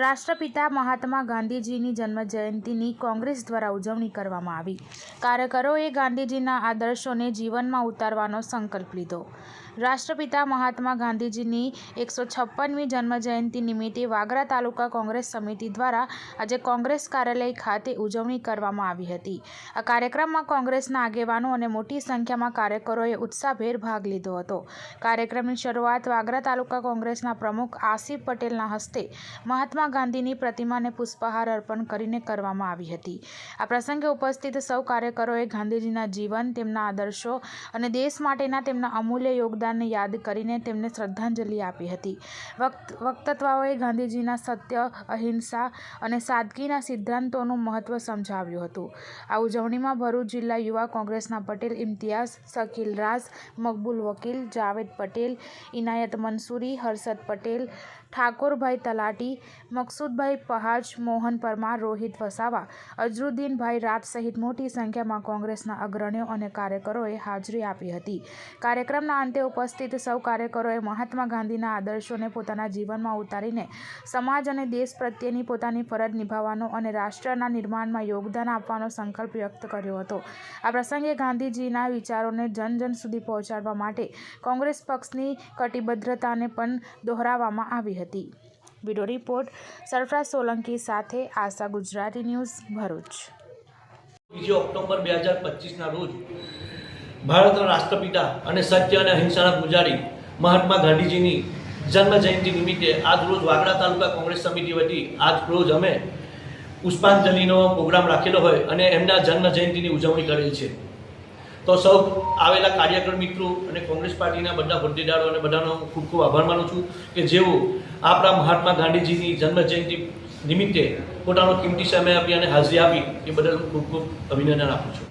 રાષ્ટ્રપિતા મહાત્મા ગાંધીજીની જન્મજયંતિની કોંગ્રેસ દ્વારા ઉજવણી કરવામાં આવી. કાર્યકરોએ ગાંધીજીના આદર્શોને જીવનમાં ઉતારવાનો સંકલ્પ લીધો. રાષ્ટ્રપિતા મહાત્મા ગાંધીજીની એકસો છપ્પનમી જન્મજયંતિ નિમિત્તે વાગરા તાલુકા કોંગ્રેસ સમિતિ દ્વારા આજે કોંગ્રેસ કાર્યાલય ખાતે ઉજવણી કરવામાં આવી હતી. આ કાર્યક્રમમાં કોંગ્રેસના આગેવાનો અને મોટી સંખ્યામાં કાર્યકરોએ ઉત્સાહભેર ભાગ લીધો હતો. કાર્યક્રમની શરૂઆત વાગરા તાલુકા કોંગ્રેસના પ્રમુખ આસિફ પટેલના હસ્તે મહાત્મા ગાંધીની પ્રતિમાને પુષ્પહાર અર્પણ કરીને કરવામાં આવી હતી. આ પ્રસંગે ઉપસ્થિત સૌ કાર્યકરોએ ગાંધીજીના જીવન, તેમના આદર્શો અને દેશ માટેના તેમના અમૂલ્ય યોગદાનને યાદ કરીને તેમને શ્રદ્ધાંજલિ આપી હતી. વક્ત વક્તત્વાઓએ ગાંધીજીના સત્ય, અહિંસા અને સાદગીના સિદ્ધાંતોનું મહત્ત્વ સમજાવ્યું હતું. આ ઉજવણીમાં ભરૂચ જિલ્લા યુવા કોંગ્રેસના પટેલ, ઇમ્તિયાઝ શકીલ રાજ, મકબૂલ વકીલ, જાવેદ પટેલ, ઇનાયત મંસૂરી, હર્ષદ પટેલ, ઠાકોરભાઈ તલાટી મકસૂદભાઈ પહાજ, મોહન પરમાર, રોહિત વસાવા, અજરુદ્દીનભાઈ રાજ સહિત મોટી સંખ્યામાં કોંગ્રેસના અગ્રણીઓ અને કાર્યકરોએ હાજરી આપી હતી. કાર્યક્રમના અંતે ઉપસ્થિત સૌ કાર્યકરોએ મહાત્મા ગાંધીના આદર્શોને પોતાના જીવનમાં ઉતારીને સમાજ અને દેશ પ્રત્યેની પોતાની ફરજ નિભાવવાનો અને રાષ્ટ્રના નિર્માણમાં યોગદાન આપવાનો સંકલ્પ વ્યક્ત કર્યો હતો. આ પ્રસંગે ગાંધીજીના વિચારોને જન જન સુધી પહોંચાડવા માટે કોંગ્રેસ પક્ષની કટિબદ્ધતાને પણ દોહરાવવામાં આવી હતી. બ્યુરો રિપોર્ટ સરફરાજ સોલંકી સાથે આશા ગુજરાતી ન્યૂઝ ભરૂચ. બીજી ઓક્ટોબર બે હજાર પચીસના રોજ ભારતના રાષ્ટ્રપિતા અને સત્ય અને અહિંસાના પૂજારી મહાત્મા ગાંધીજીની જન્મ જયંતિ નિમિત્તે આજ રોજ વાગડા તાલુકા કોંગ્રેસ સમિતિ વતી આજ રોજ અમે પુષ્પાંજલિનો પ્રોગ્રામ રાખેલો હોય અને એમના જન્મ જયંતિની ઉજવણી કરેલ છે. તો સૌ આવેલા કાર્યકર મિત્રો અને કોંગ્રેસ પાર્ટીના બધા હોદ્દેદારો અને બધાનો ખૂબ ખૂબ આભાર માનું છું કે જેઓ આપણા મહાત્મા ગાંધીજીની જન્મ જયંતિ નિમિત્તે પોતાનો કિંમતી સમય આપી અને હાજરી આપી એ બદલ ખૂબ ખૂબ અભિનંદન આપું છું.